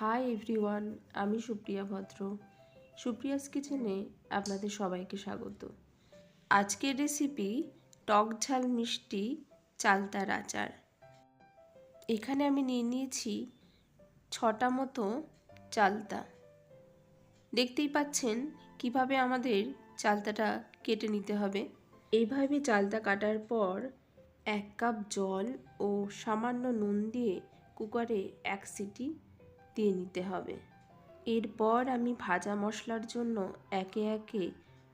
Hi everyone, আমি সুপ্রিয়া ভদ্র। সুপ্রিয়াস কিচেনে আপনাদের সবাইকে স্বাগত। আজকের রেসিপি টক ঝাল মিষ্টি চালতার আচার। এখানে আমি নিয়ে নিয়েছি ছটা মতো চালতা। দেখতেই পাচ্ছেন কীভাবে আমাদের চালতাটা কেটে নিতে হবে। এইভাবে চালতা কাটার পর এক কাপ জল ও সামান্য নুন দিয়ে কুকারে এক সিটি দিয়ে নিতে হবে। এরপর আমি ভাজা মশলার জন্য একে একে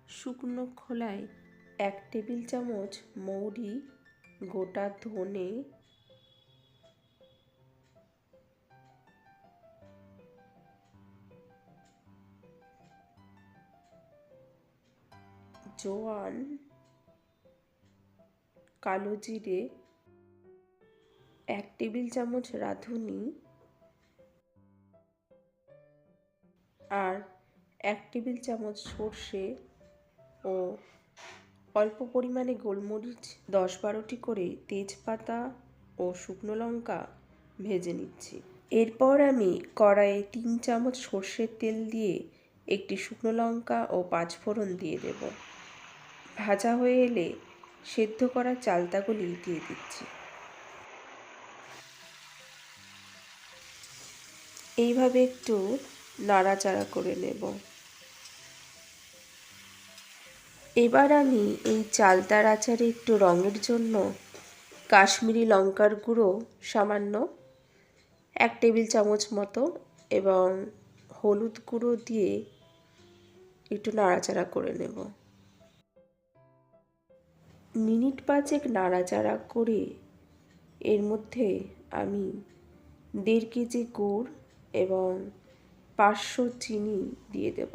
শুকনো খোলায় এক টেবিল চামচ মৌরি, গোটা ধনে জোয়ান, কালো জিরে, এক টেবিল চামচ রাঁধুনি আর এক টেবিল চামচ সর্ষে ও অল্প পরিমাণে গোলমরিচ দশ বারোটি করে তেজপাতা ও শুকনো লঙ্কা ভেজে নিচ্ছি। এরপর আমি কড়াইয়ে তিন চামচ সর্ষের তেল দিয়ে একটি শুকনো লঙ্কা ও পাঁচফোড়ন দিয়ে দেব। ভাজা হয়ে এলে সেদ্ধ করা চালতাগুলি দিয়ে দিচ্ছি। এইভাবে একটু নাড়াচাড়া করে নেব। এবার আমি এই চালতার আচারে একটু রঙের জন্য কাশ্মীরি লঙ্কার গুঁড়ো সামান্য এক টেবিল চামচ মতো এবং হলুদ গুঁড়ো দিয়ে একটু নাড়াচাড়া করে নেব। মিনিট পাঁচেক নাড়াচাড়া করে এর মধ্যে আমি দেড় কেজি গুড় এবং পাঁচশো চিনি দিয়ে দেব।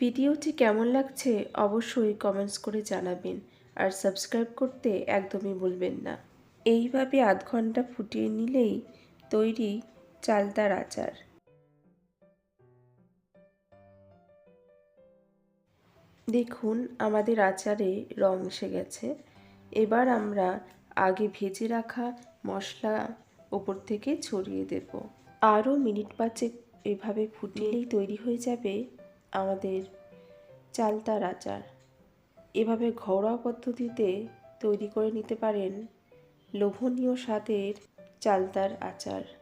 ভিডিওটি কেমন লাগছে অবশ্যই কমেন্টস করে জানাবেন, আর সাবস্ক্রাইব করতে একদমই ভুলবেন না। এইভাবে আধ ঘণ্টা ফুটিয়ে নিলেই তৈরি চালতার আচার। দেখুন, আমাদের আচারে রং এসে গেছে। এবার আমরা আগে ভেজে রাখা মশলা ওপর থেকে ছড়িয়ে দেব। আরও মিনিট পাঁচেক এভাবে ফুটিয়েই তৈরি হয়ে যাবে আমাদের চালতার আচার। এভাবে ঘরোয়া পদ্ধতিতে তৈরি করে নিতে পারেন লোভনীয় স্বাদের চালতার আচার।